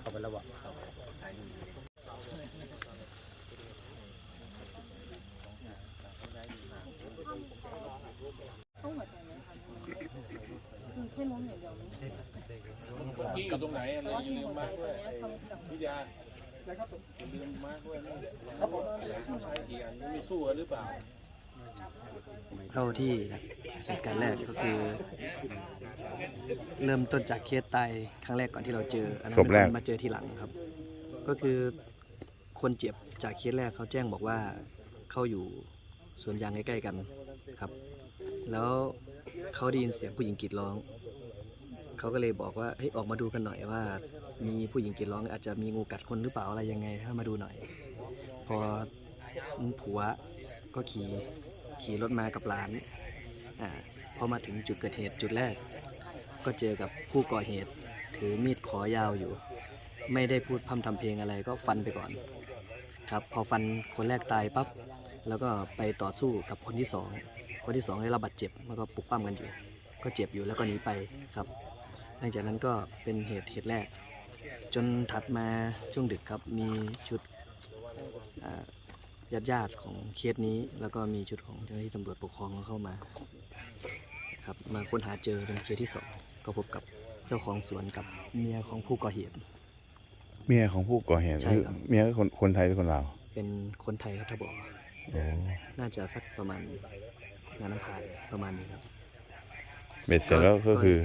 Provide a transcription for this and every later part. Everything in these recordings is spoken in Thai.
เข้าไปแล้ววะ ที่อยู่ตรงไหนอะไรอย่าลืมมาร์คด้วยพิยาอย่าลืมมาร์คด้วยครับผมใช้กี่อันไม่สู้กันหรือเปล่าเท่าที่เหตุการณ์แรกก็คือ เริ่มต้นจากเคสตายครั้งแรกก่อนที่เราเจออันนั้นศพแรกเป็นคนมาเจอทีหลังครับ ก็คือคนเจ็บจากเคสแรกเขาแจ้งบอกว่าเขาอยู่สวนยางใกล้ๆกันครับ แล้วเขาได้ยินเสียงผู้หญิงกรีดร้อง เขาก็เลยบอกว่าเฮ้ยออกมาดูกันหน่อยว่า มีผู้หญิงกรีดร้องอาจจะมีงูกัดคนหรือเปล่าอะไรยังไงให้มาดูหน่อย พอผัวก็ขี่ขี่รถมากับหลานอ่าพอมาถึงจุดเกิดเหตุจุดแรก ก็เจอกับผู้ก่อเหตุ ถือมีดขอยาวอยู่ ไม่ได้พูดพร่ำทำเพลงอะไรก็ฟันไปก่อน ครับพอฟันคนแรกตายปั๊บแล้วก็ไปต่อสู้กับคนที่สองคนที่สองได้รับบาดเจ็บแล้วก็ปลุกปั้มกันอยู่ ก็เจ็บอยู่แล้วก็หนีไปครับ หลังจากนั้นก็เป็นเหตุเหตุแรก จนถัดมาช่วงดึกครับมีชุดญาติญาติๆของเคสนี้ แล้วก็มีชุดของเจ้าหน้าที่ตำรวจปกครองเข้ามาครับมาค้นหาเจอเป็นเคสที่สองก็พบกับเจ้าของสวนกับเมียของผู้ก่อเหตุ เมียของผู้ก่อเหตุใช่ครับ เมียคนคนไทยหรือคนลาวเป็นคนไทยครับถ้าบอกโอ้น่าจะสักประมาณงานน้ำพายประมาณนี้ครับ เบ็ดเสร็จแล้วก็คือ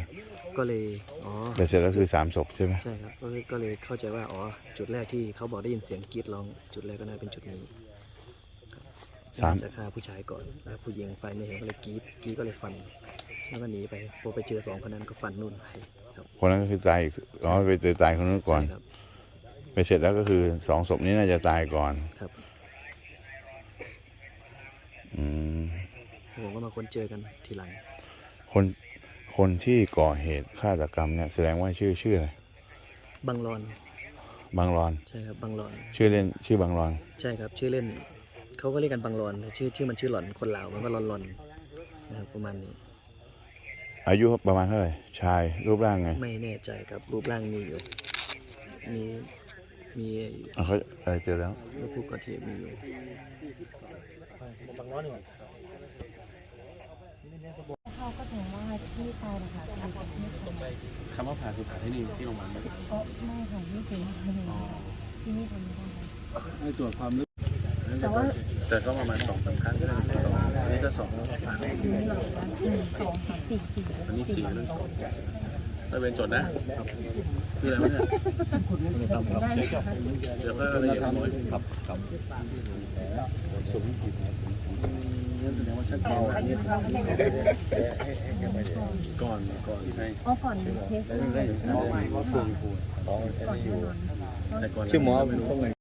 ก็เลยอ๋อเบ็ดเสร็จแล้วคือสามศพใช่ไหมใช่ครับก็เลยก็เลยเข้าใจว่าอ๋อจุดแรกที่เขาบอกได้ยินเสียงกรีดร้อง จุดแรกก็น่าเป็นจุดนี้สามน่จะฆ่าผู้ชายก่อนแล้วผู้หญิงไฟไม่เห็นก็เลยกรีดกรีดก็เลยฟันแล้วก็หนีไปพอไปเจอสองคนนั้นก็ฟันนู่นไปครับคนนั้นก็คือตายอีกอ๋อไปเจอตายคนนั้นก่อนใช่ครับไปเสร็จแล้วก็คือสองศพนี้น่าจะตายก่อนครับ อืมผมก็มาค้นเจอกันทีหลังคน คนที่ก่อเหตุฆาตกรรมเนี่ยแสดงว่าชื่อชื่ออะไรบังรอน บางรอน ใช่ครับบังรอน ชื่อเล่นชื่อบางรอน ใช่ครับ ชื่อเล่นเขาก็เรียกกันบังรอนชื่อชื่อมันชื่อหลอนคนลาวมันก็รอนรอนนะครับประมาณนี้อายุประมาณเท่าไหร่ชายรูปร่างไงไม่แน่ใจครับรูปร่างมีอยู่มีมีอะเขาเออเจอแล้วรูปผู้ก่อเหตุมีอยู่ เขาก็ถึงว่าที่ตายนะคะคือแบบไม่ทำคำว่าผ่าคือผ่าที่นี่ที่โรงพยาบาลไหมเพราะไม่ค่ะไม่ถึงที่นี่ทำไม่ได้ให้ตรวจความลึกแต่ว่าแต่ก็ประมาณสองสามครั้งก็ได้สองอันนี้ก็สองผ่าอันนี้หลอกนะหนึ่งสองสามสี่สี่อันนี้สี่อันนั้นสองไม่เป็นจดนะคืออะไรวะเนี่ยได้ไหมคะเดี๋ยวก็ละเอียดหน่อย ครับก่อนก่อนให้อ๋อก่อนเทสได้ได้ได้ก่อนแน่นอนแต่ก่อนชื่อหมอเป็นทรงไหน